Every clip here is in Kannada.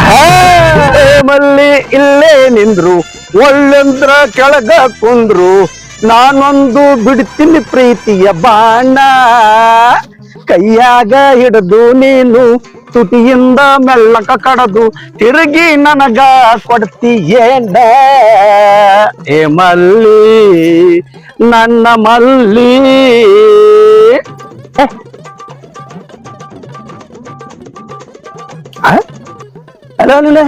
ಹೇ ಮಲ್ಲಿ ಇಲ್ಲೇ ನಿಂದ್ರು ಒಳ್ಳಂದ್ರ ಕೆಳಗ ಕುಂದ್ರು. ನಾನೊಂದು ಬಿಡ್ತೀನಿ ಪ್ರೀತಿಯ ಬಾಣ. ಕೈಯಾಗ ಹಿಡಿದು ನೀನು ತುಟಿಯಿಂದ ಮೆಲ್ಲಕ ಕಡದು ತಿರುಗಿ ನನಗ ಕೊಡ್ತೀಯೇಂದ ಏ ಮಲ್ಲಿ, ನನ್ನ ಮಲ್ಲಿ? ಅಲ್ಲ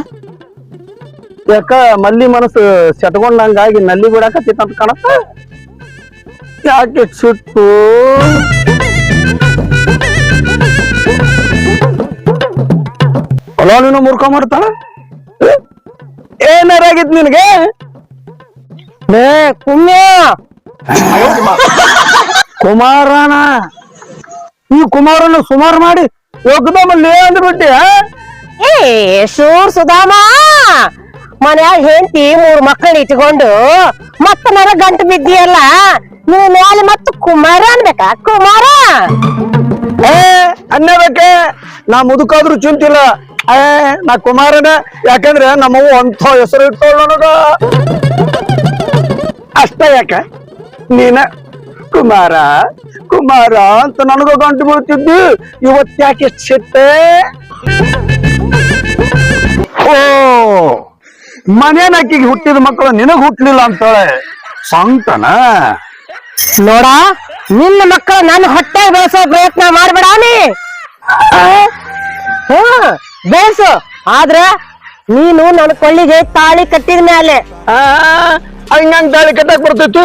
ಯಾಕ ಮಲ್ಲಿ ಮನಸ್ಸು ಸೆಟ್ಕೊಂಡಂಗಾಗಿ ನಲ್ಲಿ ಬಿಡಾಕತ್ತಿತ್ತ ಕಾಣತ್ತ? ಯಾಕೆ ಸಿಟ್ಟು ಅಲ್ಲ ನೀನು ಮುರ್ಕೊಂಬರ್ತಾಳ ಏನಾರಾಗಿತ್ ನಿನಗೆ? ಲೇ, ಕುಮ್ಯ? ಕುಮಾರನ? ಈ ಕುಮಾರನ ಸುಮಾರು ಮಾಡಿ ಒಗ್ದಮಲ್ಲಿ ಅಂದ್ಬಿಟ್ಟೆ ಏ, ಶೂರ್ ಸುಧಾಮ. ಮನ್ಯಾಗ ಹೆಂಡತಿ ಮೂರ್ ಮಕ್ಕಳು ಇಟ್ಕೊಂಡು ಮತ್ತ ನನಗ ಗಂಟು ಬಿದ್ದಿಯಲ್ಲ? ನೀವು ಮೇಲೆ ಮತ್ತು ಕುಮಾರ ಕುಮಾರ! ಏ ನಾ ಮುದುಕಾದ್ರೂ ಚುಂತಿಲ್ಲ. ನಾ ಕುಮಾರನ. ಯಾಕಂದ್ರೆ ನಮ್ಮವ್ವ ಅಂಥ ಹೆಸರು ನನಗ. ಅಷ್ಟ ಯಾಕ? ನೀನ ಕುಮಾರ ಕುಮಾರ ಅಂತ ನನಗ ಗಂಟು ಬೀಳ್ತಿದ್ದು. ಇವತ್ ಯಾಕೆ ಓ ಮನೇನ ಆಕಿಗೆ ಹುಟ್ಟಿದ ಮಕ್ಕಳು ನಿನಗ್ ಹುಟ್ಟಲಿಲ್ಲ ಅಂತಾಳೆ. ಸಂಕಟನ ನೋಡ ನಿನ್ನ ಮಕ್ಕಳು ನನ್ನ ಹೊಟ್ಟೆ ಬೆಳೆಸೋ ಪ್ರಯತ್ನ ಮಾಡ್ಬೇಡ ನೀ. ಬೆಳೆಸು. ಆದ್ರ ನೀನು ನನ್ನ ಕೊಳ್ಳಿಗೆ ತಾಳಿ ಕಟ್ಟಿದ ಮೇಲೆ ಆ ಹಂಗಂಗ್ ತಾಳಿ ಕಟ್ಟಕ್ ಬರ್ತಿತ್ತು?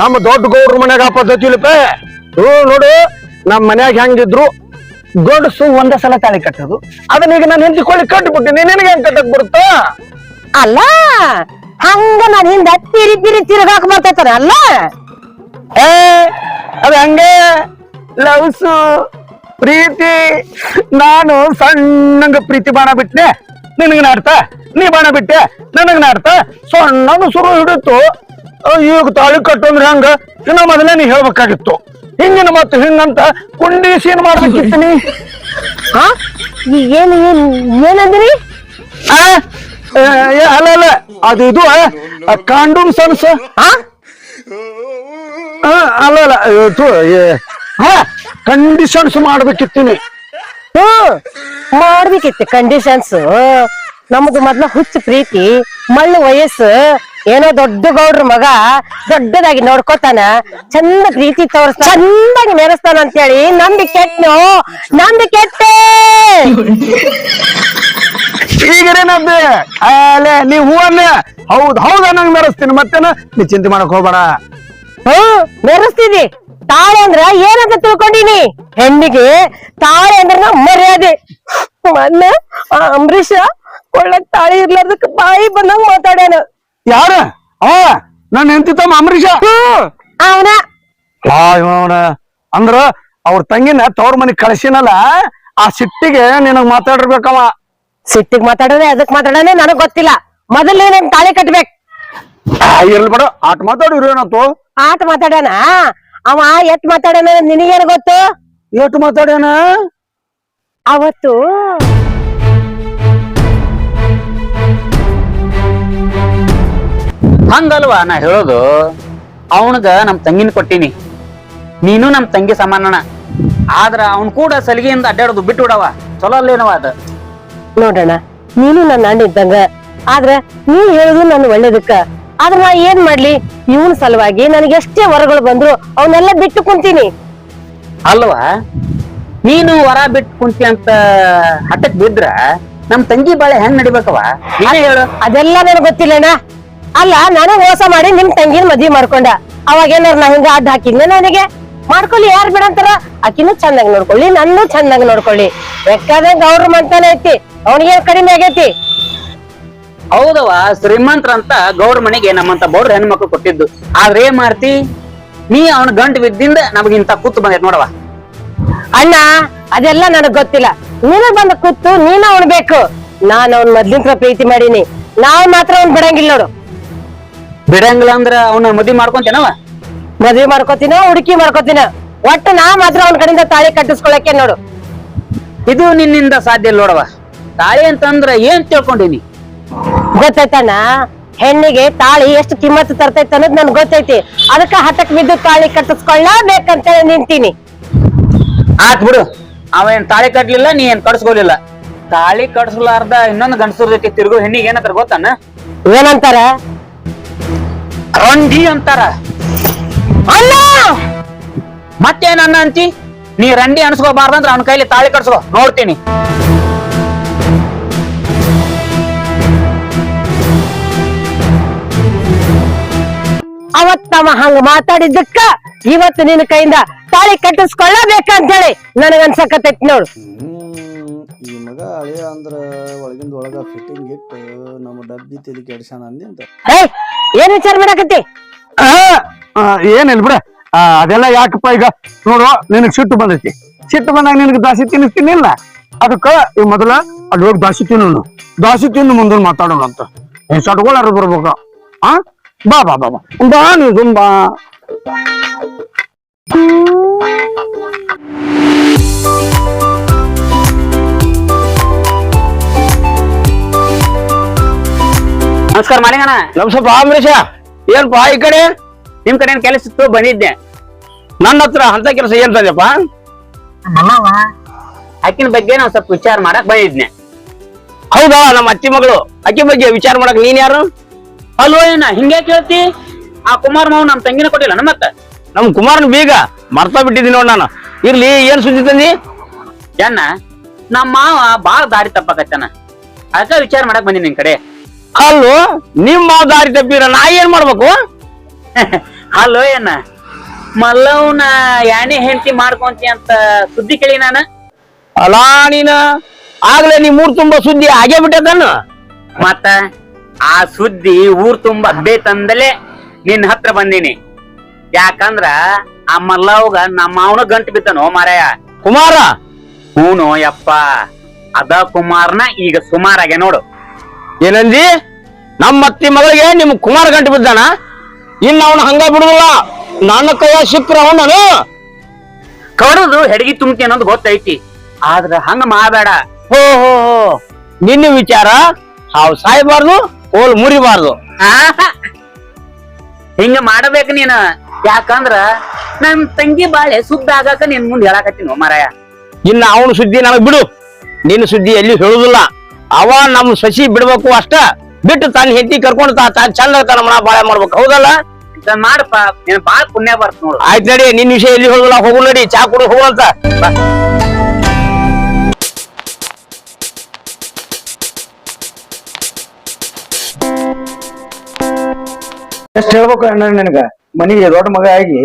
ನಮ್ಮ ದೊಡ್ಡ ಗೌಡ್ರ ಮನ್ಯಾಗ ಆ ಪದ್ಧತಿ ಇಲ್ಲಪ್ಪ ಓ ನೋಡು ನಮ್ಮ ಮನ್ಯಾಗ ಹೆಂಗಿದ್ರು ಗಂಡಸು ಒಂದೇ ಸಲ ತಾಳಿ ಕಟ್ಟೋದು. ಅದನ್ನ ಈಗ ನಾನು ಹೆಂಚಿಕೊಳ್ಳಿ ಕಟ್ಟಿಬಿಟ್ಟಿನಿ. ನಿನಗೆ ಹೆಂಗ್ ಕಟ್ಟಕ್ ಬರುತ್ತಾ? ಅಲ್ಲ ಹಂಗ ನಾನು ಹಿಂದ ತಿರಿ ತಿರಿ ತಿರುಗಾಕ ಬರ್ತೈತಾನ ಅಲ್ಲ ಏ ಅದು ಹಂಗೆ. ಲವ್ಸು ಪ್ರೀತಿ. ನಾನು ಸಣ್ಣಂಗ ಪ್ರೀತಿ ಬಾಣ ಬಿಟ್ಟೆ ನಿನಗೆ ನಾಡ್ತ? ನೀ ಬಾಣ ಬಿಟ್ಟೆ? ನನಗೆ ನಾಡ್ತ? ಸಣ್ಣನು ಶುರು ಹಿಡಿತು. ಈಗ ತಾಳಿ ಕಟ್ಟಂದ್ರೆ ಹಂಗ? ಇನ್ನ ಮೊದಲೇ ನೀ ಹೇಳ್ಬೇಕಾಗಿತ್ತು. ಹಿಂಗಿನ ಮತ್ತು ಹಿಂಗಂತ ಕುಂಡಿ ಸೀನ್ ಮಾಡ್ಬೇಕಿತ್ತು ನೀ. ಹಾ ಏನು ಏನ್ ಏನಂದ್ರಿ? ಅಲ್ಲ ಅಲ್ಲ. ಅದು ಇದು ಕಾಂಡೂಮ್ ಸನ್ಸ್. ಹಾ ಆ, ಅಲ್ಲ ಅಲ್ಲ ಇದು, ಹಾ ಕಂಡೀಷನ್ಸ್ ಮಾಡ್ಬೇಕಿತ್ತೀನಿ. ಹ್ಞೂ ಮಾಡ್ಬೇಕಿತ್ತು ಕಂಡೀಷನ್ಸ್ ನಮ್ದು ಮೊದ್ಲ ಹುಚ್ಚ ಪ್ರೀತಿ ಮಳ್ಳ ವಯಸ್ಸು ಏನೋ ದೊಡ್ಡ ಗೌಡ್ರ ಮಗ ದೊಡ್ಡದಾಗಿ ನೋಡ್ಕೊತಾನ ಚಂದ ಪ್ರೀತಿ ತೋರಿಸ್ತಾನ ಚಂದಾಗಿ ಮೆರೆಸ್ತಾನ ಅಂತೇಳಿ ನಂಬಿ ಕೆಟ್ನು ನಂಬಿ ಕೆಟ್ಟೆ ಈಗೇನದ್ದೆ ಅಲ್ಲೇ ನೀ ಹೂವನ್ನ? ಹೌದ್ ಹೌದ ನಂಗೆ ಮೆರೆಸ್ತೀನಿ ಮತ್ತೇನ? ನೀ ಚಿಂತೆ ಮಾಡಕ್ ಹೋಗ್ಬೇಡ. ಹ್ಮ್ ಮೆರೆಸ್ತಿದಿ ತಾಳೆ ಅಂದ್ರ ಏನಂತ ತಿಳ್ಕೊಂಡಿನಿ? ಹೆಣ್ಣಿಗೆ ತಾಳೆ ಅಂದ್ರ ಮರ್ಯಾದೆ. ಮೊನ್ನೆ ಆ ಅಂಬರೀಷ ಕೊಳ್ಳಕ್ ತಾಳಿ ಇರ್ಲಾರ್ದಕ್ಕ ಬಾಯಿ ಬಂದಂಗ ಮಾತಾಡ್ಯಾನ. ಯಾರ? ಆ ನನ್ನ ಹೆಂಡತಿ ತಮ್ಮ ಅಂಬರೀಷ? ಅವನ. ಅವನ. ಅಂದ್ರ ಅವ್ರ ತಂಗಿನ ತವ್ರ ಮನೆಗ್ ಕಳ್ಸಿನಲ್ಲ ಆ ಸಿಟ್ಟಿಗೆ ನಿನಗ್ ಮಾತಾಡಿರ್ಬೇಕವ. ಸಿಟ್ಟಿಗ್ ಮಾತಾಡೋದೆ ಅದಕ್ ಮಾತಾಡೋಣ ನನಗ್ ಗೊತ್ತಿಲ್ಲ. ಮೊದಲು ನೀನ್ ತಾಳಿ ಕಟ್ಬೇಕ್. ಆ, ಇರ್ಲಿ ಬಿಡ. ಆಟ ಮಾತಾಡಿರಿ ಏನತ್ತು ಆಟ ಮಾತಾಡ್ಯಾನ? ಅವ ಎತ್ ಮಾತಾಡೋಣ ನಿನಗೇನ್ ಗೊತ್ತು? ಎಷ್ಟು ಮಾತಾಡೋಣ ಅವತ್ತು ಹಂಗಲ್ವಾ ನಾ ಹೇಳೋದು? ಅವನಗ ನಮ್ ತಂಗಿನ ಕೊಟ್ಟಿನಿ. ನೀನು ನಮ್ ತಂಗಿ ಸಮಾನಣ ಆದ್ರ ಅವನ್ ಕೂಡ ಸಲಿಗೆಯಿಂದ ಅಡ್ಡಾಡೋದು ಬಿಟ್ಟು ಬಿಡವ ಚಲೋ ಅಲ್ಲೇನವ ಅದ? ನೋಡೋಣ. ನೀನು ನನ್ನ ಅಣ್ಣ ಇದ್ದಂಗ ಆದ್ರ ನೀ ಹೇಳುದು ನನ್ನ ಒಳ್ಳೇದಕ್ಕ. ಆದ್ರ ನಾ ಏನ್ ಮಾಡ್ಲಿ? ಇವನ್ ಸಲುವಾಗಿ ನನಗೆ ಎಷ್ಟೇ ವರಗಳು ಬಂದ್ರು ಅವನ್ನೆಲ್ಲ ಬಿಟ್ಟು ಕುಂತೀನಿ. ಅಲ್ವಾ? ನೀನು ವರ ಬಿಟ್ಟು ಕುಂತಿ ಅಂತ ಹಠಕ್ ಬಿದ್ರ ನಮ್ ತಂಗಿ ಬಾಳೆ ಹೆಂಗ್ ನಡಿಬೇಕವ ನೀನೇ ಹೇಳು. ಅದೆಲ್ಲ ನನಗ್ ಗೊತ್ತಿಲ್ಲಣ್ಣ ಅಲ್ಲ ನಾನು ಮೋಸ ಮಾಡಿ ನಿಮ್ ತಂಗಿನ ಮದ್ವಿ ಮಾಡ್ಕೊಂಡ. ಅವಾಗ ಏನಾರ ನಾ ಹಿಂಗ ಅಡ್ಡ ಹಾಕಿದ್ನ ನನಗೆ? ಮಾಡ್ಕೊಳ್ಳಿ ಯಾರ್ ಬಿಡಂತಾರ? ಅಂತಾರ ಆಕಿನೂ ಚಂದಾಗಿ ನೋಡ್ಕೊಳ್ಳಿ ನನ್ನೂ ಚಂದಾಗಿ ನೋಡ್ಕೊಳ್ಳಿ. ಬೇಕಾದಂಗ ಅವ್ರ ಮಂತಾನೆ ಐತಿ ಅವನಿಗೆ ಕಡಿಮೆ ಆಗೈತಿ? ಹೌದವ ಶ್ರೀಮಂತರಂತ ಅಂತ ಗೌಡ್ರ ಮನೆಗೆ ನಮ್ಮಂತ ಬೌಡ್ರ ಹೆಣ್ಮಕ್ಳು ಕೊಟ್ಟಿದ್ದು. ಆದ್ರೆ ಏನ್ ಮಾಡ್ತಿ? ನೀ ಅವನ ಗಂಟು ಬಿದ್ದಿಂದ ನಮಗಿಂತ ಕೂತು ಬಂದೈತ್ ನೋಡವ ಅಣ್ಣ ಅದೆಲ್ಲ ನನಗ್ ಗೊತ್ತಿಲ್ಲ. ನೀನ ಬಂದ ಕೂತು ನೀನ ಉಣ್ಬೇಕು ನಾನ್ ಅವ್ನ ಮೊದ್ಲಿಂತ್ರ ಪ್ರೀತಿ ಮಾಡೀನಿ. ನಾವ್ ಮಾತ್ರ ಅವ್ನ್ ಬಿಡಂಗಿಲ್ಲ ನೋಡು. ಬಿಡಂಗಿಲ್ಲ ಅಂದ್ರ ಅವನ ಮದ್ವಿ ಮಾಡ್ಕೊಂತೇನವ ಮದ್ವೆ ಮಾಡ್ಕೋತೀನ ಹುಡುಕಿ ಮಾಡ್ಕೋತೀನ. ಒಟ್ಟು ನಾ ಮಾತ್ರ ಅವನ ಕಡೆಯಿಂದ ತಾಳಿ ಕಟ್ಟಿಸ್ಕೊಳಕ್ಕೆ ನೋಡು. ಇದು ನಿನ್ನಿಂದ ಸಾಧ್ಯ ಇಲ್ಲ ನೋಡವ ತಾಳಿ ಅಂತಂದ್ರ ಏನ್ ತಿಳ್ಕೊಂಡಿನಿ? ಗೊತ್ತಾಯ್ತಾನ ಹೆಣ್ಣಿಗೆ ತಾಳಿ ಎಷ್ಟು ಕಿಮ್ಮತ್ತು ತರ್ತೈತೆ ಅನ್ನೋದು ನನ್ಗೆ ಗೊತ್ತೈತಿ. ಅದಕ್ಕ ಹಠಕ್ ಬಿದ್ದು ತಾಳಿ ಕಟ್ಟಿಸ್ಕೊಳ್ಳಬೇಕಂತೇಳಿ ನಿಂತೀನಿ. ಆತ್ ಬಿಡು. ಅವ ಏನ್ ತಾಳಿ ಕಟ್ಲಿಲ್ಲ ನೀ ಏನ್ ಕಟ್ಸ್ಕೊಲಿಲ್ಲ. ತಾಳಿ ಕಟ್ಸ್ಲಾರ್ದ ಇನ್ನೊಂದು ಗಂಡಸರ ಜೊತೆ ತಿರುಗು ಹೆಣ್ಣಿಗೆ ಏನಂತಾರ ಗೊತ್ತಾನ ಏನಂತಾರ? ರಂಡಿ ಅಂತಾರ. ಅಣ್ಣ ಮತ್ತೇನ್ ಅನ್ನ ಅಂತಿ? ನೀ ರಂಡಿ ಅನ್ಸ್ಕೋಬಾರ್ದಂದ್ರ ಅವನ ಕೈಲಿ ತಾಳಿ ಕಟ್ಸ್ಕೋ. ನೋಡ್ತೀನಿ. ಅವತ್ ತಮ್ಮ ಹಂಗ ಮಾತಾಡಿದ್ದಕ್ಕ ಇವತ್ತು ನಿನ್ನ ಕೈಯಿಂದ ತಾಳಿ ಕಟ್ಟಿಸ್ಕೊಳ್ಳಬೇಕಂತ ಹೇಳಿ ಅನ್ಸಕತ್ತೈತಿ ನೋಡು ಈ ಮಗ ಹಳೆ ಅಂದ್ರ ಒಳಗಿಂದ ಒಳಗ ಫಿಟ್ಟಿಂಗ್ ಇಟ್ಟು ನಮ್ಮ ಡಬ್ಬಿ ತಿಳಿ ಕೆಡ್ಸಾನ ಅಂದಿಂದ ಏಯ್ ಏನ್ ವಿಚಾರ ಮಾಡಕತ್ತಿ? ಏನಿಲ್ಲ ಬಿಡ. ಆ, ಅದೆಲ್ಲ ಯಾಕಪ್ಪ ಈಗ? ನೋಡು ನಿನಗ್ ಸಿಟ್ಟು ಬಂದೈತಿ. ಸಿಟ್ಟು ಬಂದಾಗ ನಿನಗೆ ದಾಸಿ ತಿನ್ನಿಸ್ತೀನಿಲ್ಲ ಅದಕ್ಕ ಈ ಮೊದಲ ಅಲ್ಲಿ ಹೋಗಿ ದಾಸಿ ತಿನ್ನು ದಾಸಿ ತಿಂದು ಮುಂದೆ ಮಾತಾಡೋಣ ಅಂತ. ಏನ್ ಸಟ್ಕೊಳ್ಳಾರು ಬರ್ಬೇಕು. ಆ? ಬಾ ಬಾ ಬಾ ಬಾ. ಬಾ ನೀವು ತುಂಬಾ ನಮಸ್ಕಾರ ಮಾಲಿಂಗಣ್ಣ. ಸ್ವಲ್ಪ ಅಂಬರೀಷ. ಏನ್ಪ ಈ ಕಡೆ? ನಿಮ್ ಕಡೆ ಏನ್ ಕೆಲಸ ಇತ್ತು? ಬಂದಿದ್ದೆ. ನನ್ನ ಹತ್ರ ಅಂತ ಕೆಲಸ ಏನ್ ತಂದೆಪ್ಪ? ಆಕಿನ ಬಗ್ಗೆ ನಾವ್ ಸ್ವಲ್ಪ ವಿಚಾರ ಮಾಡಕ್ ಬಂದಿದ್ನೆ. ಹೌದಾ? ನಮ್ಮ ಅತ್ತಿ ಮಗಳು. ಅಕ್ಕಿ ಬಗ್ಗೆ ವಿಚಾರ ಮಾಡಕ್ ನೀನ್ ಯಾರು? ಅಲ್ವೋ ಏನ ಹಿಂಗೆ ಕೇಳ್ತಿ? ಆ ಕುಮಾರ್ ಮಾವ್ ನಮ್ ತಂಗಿನ ಕೊಟ್ಟಿಲ್ಲ ಮತ್ತ ನಮ್ ಕುಮಾರನ್ ಬೀಗ ಮರ್ತಾ ಬಿಟ್ಟಿದ್ದೀನಿ ನೋಡ್ ನಾನು. ಇರ್ಲಿ ಏನ್ ಸುದ್ದಿ ತಂದಿ? ನಮ್ಮ ಮಾವ ಬಾಳ ದಾರಿ ತಪ್ಪಕತ್ತಾನ. ಅದಕ್ಕ ವಿಚಾರ ಮಾಡಕ್ ಬಂದಿನಿ ನಿನ್ ಕಡೆ. ಅಲ್ಲೋ ನಿಮ್ ಮಾವ ದಾರಿ ತಪ್ಪಿರ ನಾ ಏನ್ ಮಾಡ್ಬೇಕು? ಹಲೋ ಏನ ಮಲ್ಲವ್ನ ಯಾಣೆ ಹೆಂಡತಿ ಮಾಡ್ಕೊಂತಿ ಅಂತ ಸುದ್ದಿ ಕೇಳಿ ನಾನ. ಅಲಾ ನೀನ? ಆಗ್ಲೇ ನೀ ಮೂರ್ ತುಂಬಾ ಸುದ್ದಿ ಆಗೇ ಬಿಟ್ಟದನ್ನ ಮತ್ತ ಆ ಸುದ್ದಿ ಊರ್ ತುಂಬ ನಿನ್ನ ನಿನ್ ಹತ್ರ ಬಂದೀನಿ. ಯಾಕಂದ್ರ ಆ ಮಲ್ಲವ್ಗ ನಮ್ಮ ಅವನ ಗಂಟು ಬಿತ್ತನೋ ಮಾರಾಯ? ಕುಮಾರ? ಹೂನು ಯಪ್ಪ. ಅದ ಕುಮಾರ್ನ ಈಗ ಸುಮಾರಾಗೆ ನೋಡು. ಏನಂದಿ? ನಮ್ಮ ಅತ್ತಿ ಮಗಳಿಗೆ ನಿಮ್ ಕುಮಾರ ಗಂಟೆ ಬಿದ್ದಾನ? ಇನ್ನು ಅವನು ಹಂಗ ಬಿಡುದಿಲ್ಲ. ನನ್ನ ಕೈಯ ಸಿಕ್ಕ್ರ ಅವನು ಕಡದು ಹೆಡಗಿ ತುಂಬ್ತಿ ಅನ್ನೋದು ಗೊತ್ತೈತಿ. ಆದ್ರ ಹಂಗ ಮಾಡಬೇಡ. ಹೋ ಹೋ ಹೋ. ನಿನ್ನ ವಿಚಾರ ಹಾವು ಸಾಯ್ಬಾರ್ದು ಓಲ್ ಮುರಿಬಾರ್ದು. ಹಿಂಗ ಮಾಡಬೇಕು ನೀನ. ಯಾಕಂದ್ರ ನನ್ ತಂಗಿ ಬಾಳೆ ಸುದ್ದಿ ಆಗಾಕ ನಿನ್ ಮುಂದೆ ಹೇಳಾಕತ್ತೀನಿ ಮಾರಾಯ. ಇನ್ನ ಅವನ ಸುದ್ದಿ ನನಗ್ ಬಿಡು. ನಿನ್ನ ಸುದ್ದಿ ಎಲ್ಲಿ ಹೇಳುದಿಲ್ಲ. ಅವ ನಮ್ ಸಸಿ ಬಿಡ್ಬೇಕು ಅಷ್ಟ ಬಿಟ್ಟು ತನ್ನ ಹೆಂಡತಿ ಕರ್ಕೊಂಡು ತಾ ತಾ ಚಂದ ತನ್ನ ಮನ ಬಾಳೆ ಮಾಡ್ಬೇಕು. ಹೌದಲ್ಲ? ಮಾಡಪ್ಪ ನೀನ್ ಬಾಳ ಪುಣ್ಯ ಬರ್ತ ನೋಡು. ಆಯ್ತು ನಡಿ ನಿನ್ ವಿಷಯ ಎಲ್ಲಿ ಹೋಗಲ್ಲ ಹೋಗು ನಡಿ ಚಾ ಕುಡು ಹೋಗಂತ ಎಷ್ಟ್ ಹೇಳ್ಬೇಕು ಅಣ್ಣ ನಿನಗ? ಮನಿಗೆ ದೊಡ್ಡ ಮಗ ಆಗಿ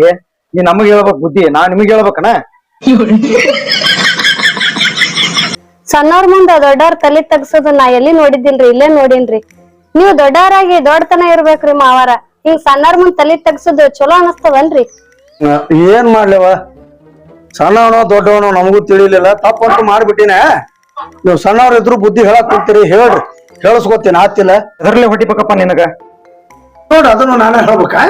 ನೀ ನಮಗ್ ಹೇಳ್ಬೇಕು ಬುದ್ಧಿ ನಾ ನಿಮಗ್ ಹೇಳ್ಬೇಕನ ಸಣ್ಣವ್ರ ಮುಂದ ದೊಡ್ಡವ್ರ ತಲೆ ತಗ್ಸೋದು ನಾ ಎಲ್ಲಿ ನೋಡಿದ್ದೀನ್ರಿ ಇಲ್ಲೇ ನೋಡಿನ್ರಿ. ನೀವು ದೊಡ್ಡವರಾಗಿ ದೊಡ್ಡತನ ಇರ್ಬೇಕ್ರಿ ಮಾವಾರ. ಹಿಂಗ್ ಸಣ್ಣವ್ರ ಮುಂದ್ ತಲೆ ತಗ್ಸೋದು ಚಲೋ ಅನಸ್ತವನ್ರಿ ಏನ್ ಮಾಡ್ಲೇವ? ಸಣ್ಣವನೋ ದೊಡ್ಡವನೋ ನಮಗೂ ತಿಳಿಲಿಲ್ಲ. ತಪ್ಪಂತೂ ಮಾಡ್ಬಿಟ್ಟಿನ. ನೀವು ಸಣ್ಣವ್ರ ಇದ್ರು ಬುದ್ಧಿ ಹೇಳಕ್ ಕುಂತೀರಿ ಹೇಳ್ರಿ. ಹೇಳಿಸ್ಕೊತೀನಿ ಆತಿಲ್ಲ. ಅದರಲ್ಲೇ ಹೊಡಿಬೇಕಪ್ಪ ನಿನಗ. ನೋಡ್ರಿ ಅದನ್ನು ನಾನೇ ಹೇಳ್ಬೇಕಾ?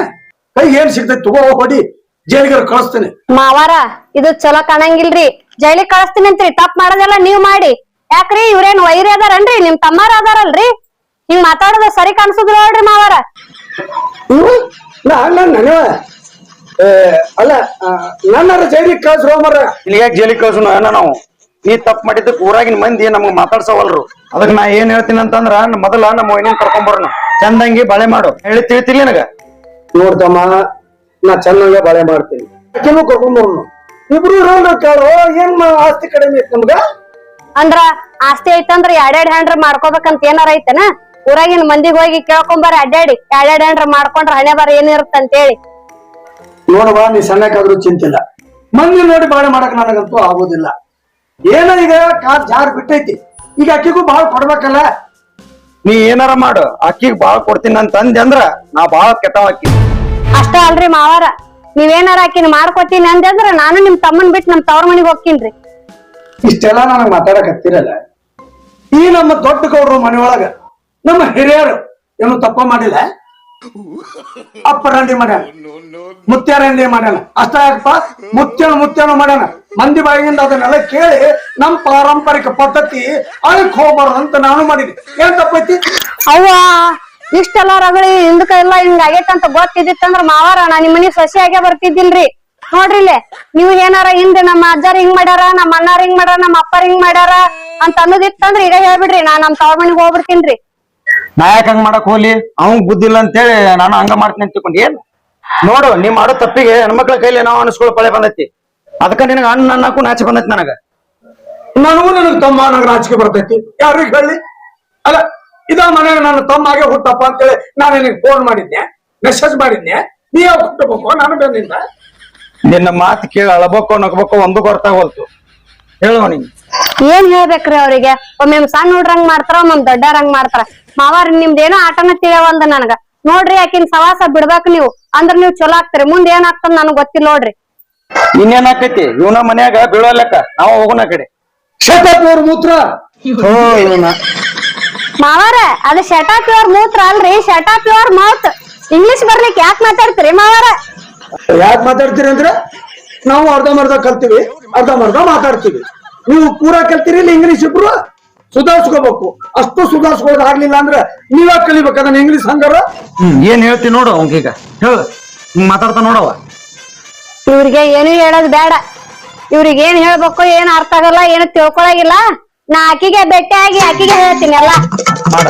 ಕೈ ಏನ್ ಸಿಗ್ತೈತಿ ತಗೋ ಹೊಡಿ. ಜೈಲಿಗೆ ಕಳಿಸ್ತೀನಿ. ಮಾವಾರ ಇದು ಚಲೋ ಕಾಣಂಗಿಲ್ರಿ. ಜೈಲಿ ಕಳಿಸ್ತೀನಿ ಅಂತ್ರಿ ತಪ್ಪ ಮಾಡೋದೆಲ್ಲ ನೀವ್ ಮಾಡಿ. ಯಾಕ್ರಿ ಇವ್ರೇನ್ ವೈರಿ ಅದಾರನ್ರಿ ನಿಮ್ ತಮ್ಮಾರ ಅದಾರಲ್ರಿ? ಹಿಂಗ್ ಮಾತಾಡೋದ ಸರಿ ಕಾಣಿಸುದ್ರ ನೋಡ್ರಿ ಮಾವಾರ. ಅಲ್ಲ ನನ್ನ ಜೈಲಿ ಕಳ್ಸ್ರೋ ಮರ ನಿನಗ್ಯಾಕ ಜೈಲಿ ಕಳ್ಸೋಣ ಅಣ್ಣ ನಾವು? ನೀ ತಪ್ಪು ಮಾಡಿದ್ದಕ್ಕೆ ಊರಾಗಿನ ಮಂದಿ ನಮ್ಗೆ ಮಾತಾಡ್ಸವಲ್ರು? ಅದಕ್ಕೆ ನಾ ಏನ್ ಹೇಳ್ತೀನಿ ಅಂತಂದ್ರ ಮೊದಲ ನಮ್ಮ ವೈನಿನ್ ಕರ್ಕೊಂಡ್ ಬರೋಣ ಚಂದಂಗಿ ಬಳೆ ಮಾಡು. ಹೇಳಿ ತಿಳಿತಿಲ್ಲ ನನಗ. ನೋಡ್ತಮ್ಮ ನಾ ಚಂದಂಗ ಬಳೆ ಮಾಡ್ತೀನಿ. ಕರ್ಕೊಂಡ್ಬರೋನು ಇಬ್ರು ಇರೋಣ ಕೇಳೋ. ಏನ್ ಮಾ- ಆಸ್ತಿ ಕಡಿಮೆ ಐತ್ ನಮ್ಗ? ಅಂದ್ರ ಆಸ್ತಿ ಐತಂದ್ರ ಎರಡೆರಡ್ ಹ್ಯಾಂಡ್ರ ಮಾಡ್ಕೋಬೇಕಂತ ಏನಾರ ಐತೆನ? ಊರಾಗಿನ ಮಂದಿಗ್ ಹೋಗಿ ಕೇಳ್ಕೊಂಬಾರ ಅಡ್ಡಾಡಿ ಎರಡೆರಡ್ ಹ್ಯಾಂಡ್ರ ಮಾಡ್ಕೊಂಡ್ರ ಹಣೆ ಬಾರ ಏನಿರುತ್ತ ಅಂತೇಳಿ ನೋಡವ ನೀ ಸಣ್ಣಕ್ಕಾದ್ರೂ ಚಿಂತಿಲ್ಲ. ಮಂದಿ ನೋಡಿ ಬಾಳೆ ಮಾಡಕ್ ನನಗಂತೂ ಆಗೋದಿಲ್ಲ. ಏನೋ ಈಗ ಕಾಲ್ ಜಾರ್ ಬಿಟ್ಟೈತಿ. ಈಗ ಅಕ್ಕಿಗೂ ಬಾಳ ಕೊಡ್ಬೇಕಲ್ಲ. ನೀ ಏನಾರ ಮಾಡು. ಅಕ್ಕಿಗ್ ಬಾಳ್ ಕೊಡ್ತೀನಿ ಅಂತ ಅಂದೆ ಅಂದ್ರ ನಾ ಬಾಳ ಕೆಟ್ಟ ಅಕ್ಕಿ. ಅಷ್ಟ ಅಲ್ರಿ ಮಾವಾರ. ನೀವೇನಾರ ಆಕಿನ ಮಾಡ್ಕೊತೀನಿ ಅಂದ್ರ ನಾನು ನಿಮ್ ತಮ್ಮನ್ ಬಿಟ್ಟು ನಮ್ ತವ್ರ ಮನೆಗೆ ಹೋಗ್ತೀನ್ರಿ ಇಷ್ಟೆಲ್ಲ ನನಗ್ ಮಾತಾಡಕ್ ಹತ್ತಿರಲ್ಲ ಈ ನಮ್ಮ ದೊಡ್ಡ ಗೌಡ್ರು ಮನೆಯೊಳಗ ನಮ್ಮ ಹಿರಿಯರು ಏನು ತಪ್ಪ ಮಾಡಿಲ್ಲ? ಅಪ್ಪರಂಡಿ ಮಾಡ್ಯಾನ. ಮುತ್ಯಾರಂಡಿ ಮಾಡ್ಯಾನ. ಅಷ್ಟ ಯಾಕಪ್ಪ? ಮುತ್ಯನ ಮುತ್ಯನ ಮಾಡ್ಯಾನ. ಮಂದಿ ಬಾಯಿಯಿಂದ ಅದನ್ನೆಲ್ಲ ಕೇಳಿ ನಮ್ ಪಾರಂಪರಿಕ ಪದ್ಧತಿ ಅಳಕ್ ಹೋಗ್ಬಾರ್ದು ಅಂತ ನಾನು ಮಾಡಿದ್ದೆ ಏನ್ ತಪ್ಪೈತಿ? ಅವ್ವ ಇಷ್ಟೆಲ್ಲ ರಗಳಿ ಹಿಂದಕ ಎಲ್ಲ ಹಿಂಗ ಆಗೈತಂತ ಗೊತ್ತಿದ್ದಿತ್ತಂದ್ರ ಮಾವಾರ ನಾ ನಿಮ್ ಮನಿಗ್ ಸಸಿ ಆಗೇ ಬರ್ತಿದ್ದಿಲ್ರಿ. ನೋಡ್ರಿ ನೀವ್ ನೀವು ಏನಾರ ಹಿಂದೆ ನಮ್ಮ ಅಜ್ಜಾರ ಹಿಂಗ್ ಮಾಡ್ಯಾರ ನಮ್ಮ ಅಣ್ಣಾರ ಹಿಂಗ್ ಮಾಡ್ಯಾರ ನಮ್ಮ ಅಪ್ಪಾರ ಹಿಂಗ್ ಮಾಡ್ಯಾರ ಅಂತ ಅನ್ನೋದಿತ್ತಂದ್ರ ಈಗ ಹೇಳ್ಬಿಡ್ರಿ ನಾ ನಮ್ ತವ್ರ ಮನಿಗ್ ಹೋಗ್ಬಿಡ್ತೀನ್ರಿ. ನಾ ಯಾಕೆ ಹಂಗ ಮಾಡಕ್ ಹೋಗ್ಲಿ? ಅವಂಗ್ ಬುದ್ಧಿಲ್ಲ ಅಂತ ಅಂತೇಳಿ ನಾನು ಹಂಗ ಮಾಡ್ತೀನಿ ಅಂತ ತಿಳ್ಕೊಂಡು ಏನ್? ನೋಡು ನೀ ಮಾಡೋ ತಪ್ಪಿಗೆ ಹೆಣ್ಮಕ್ಳ ಕೈಲಿ ನಾವು ಅನಿಸ್ಕೊಳ್ಳೋ ಪಳೆ ಬಂದೈತಿ. ಅದಕ್ಕ ನಿನಗ ಅಣ್ಣ ಅನ್ನಕ್ಕೂ ನಾಚಿ ಬಂದೈತಿ ನನಗ. ನನಗೂ ನನಗ್ ತಮ್ಮ ನನಗ ನಾಚಿಕೆ ಬರ್ತೈತಿ. ಯಾರಿಗೆ ಹೇಳಿ? ಅಲ್ಲ ಇದ ಮನೆ ನನ್ನ ತಮ್ಮಗೆ ಹುಟ್ಟಪ್ಪ ಅಂತೇಳಿ ನಾನು ನಿನಗೆ ಫೋನ್ ಮಾಡಿದ್ದೆ ಮೆಸೇಜ್ ಮಾಡಿದ್ದೆ ನೀ ಯಾವ ಹುಟ್ಟಬೇಕು? ನಾನು ಬಂದಿಂದ ನಿನ್ನ ಮಾತು ಕೇಳಿ ಅಳಬೇಕು ನಗ್ಬೇಕು ಒಂದು ಗೊತ್ತಾಗೋಲ್ತು ಹೇಳುವ ನೀನು ಏನ್ ಹೇಳ್ಬೇಕ್ರಿ ಅವ್ರಿಗೆ? ಒಮ್ಮೆ ಸಣ್ಣ ಹುಡ್ರಂಗ್ ಮಾಡ್ತಾರ ಒಮ್ಮೆ ದೊಡ್ಡರಂಗ್ ಮಾಡ್ತಾರ. ಮಾವಾರ ನಿಮ್ದೇನೋ ಆಟನ ತಿಳಿಯವಲ್ದ ನನಗ. ನೋಡ್ರಿ ಯಾಕಿನ್ ಸವಾಸ ಬಿಡ್ಬೇಕು ನೀವು. ಅಂದ್ರ ನೀವ್ ಚಲೋ ಆಗ್ತೀರಿ. ಮುಂದ್ ಏನ್ ಆಗ್ತದ ನನಗ್ ಗೊತ್ತಿಲ್ಲ ನೋಡ್ರಿ. ಇನ್ನೇನ್ ಆಕೈತಿ? ಇವನ ಮನ್ಯಾಗ ಬೀಳೋ ಲೆಕ್ಕ. ನಾವು ಹೋಗೋಣ ಆ ಕಡೆ. ಶತಪೂರ್ ಮೂತ್ರ. ಹೋ ಇವನ. ಮಾವಾರ ಅದು ಆಫ್ ಯುವರ್ ಮೂತ್ರ ಅಲ್ರಿ shut off your mouth. English ಬರ್ಲಿಕ್ಕೆ ಯಾಕೆ ಮಾತಾಡ್ತೀರಿ ಮಾವಾರ? ಯಾಕೆ ಮಾತಾಡ್ತೀರಿ ಅಂದ್ರೆ ನಾವು ಅರ್ಧಂಬರ್ಧ ಕಲ್ತೀವಿ ಅರ್ಧಂಬರ್ಧ ಮಾತಾಡ್ತೀವಿ. ನೀವು ಪೂರಾ ಕಲ್ತೀರಿ ಇಲ್ಲ ಇಂಗ್ಲಿಷ್ ಇಬ್ರು ಸುಧಾರಿಸ್ಕೋಬೇಕು. ಅಷ್ಟು ಸುಧಾರಿಸ್ಕೊಳ್ಳೋದು ಆಗ್ಲಿಲ್ಲ ಅಂದ್ರೆ ಕಲಿಬೇಕು ಅದನ್ನ ಇಂಗ್ಲಿಷ್ ಹಂಗಾರ? ಹ್ಮ್ ಏನ್ ಹೇಳ್ತಿ ನೋಡು ಅವಂಗೀಗ ಹೇಳು ಹಿಂಗ್ ಮಾತಾಡ್ತಾ ನೋಡವ ಇವ್ರಿಗೆ ಏನು ಹೇಳೋದು ಬೇಡ. ಇವ್ರಿಗೆ ಏನ್ ಹೇಳ್ಬೇಕು ಏನ್ ಅರ್ಥ ಆಗಲ್ಲ ಏನು ತಿಳ್ಕೊಳಗಿಲ್ಲ. ನಾ ಆಕಿಗೆ ಭೇಟಿ ಆಗಿ ಆಕಿಗೆ ಹೇಳ್ತೀನಿ ಮಾಡ.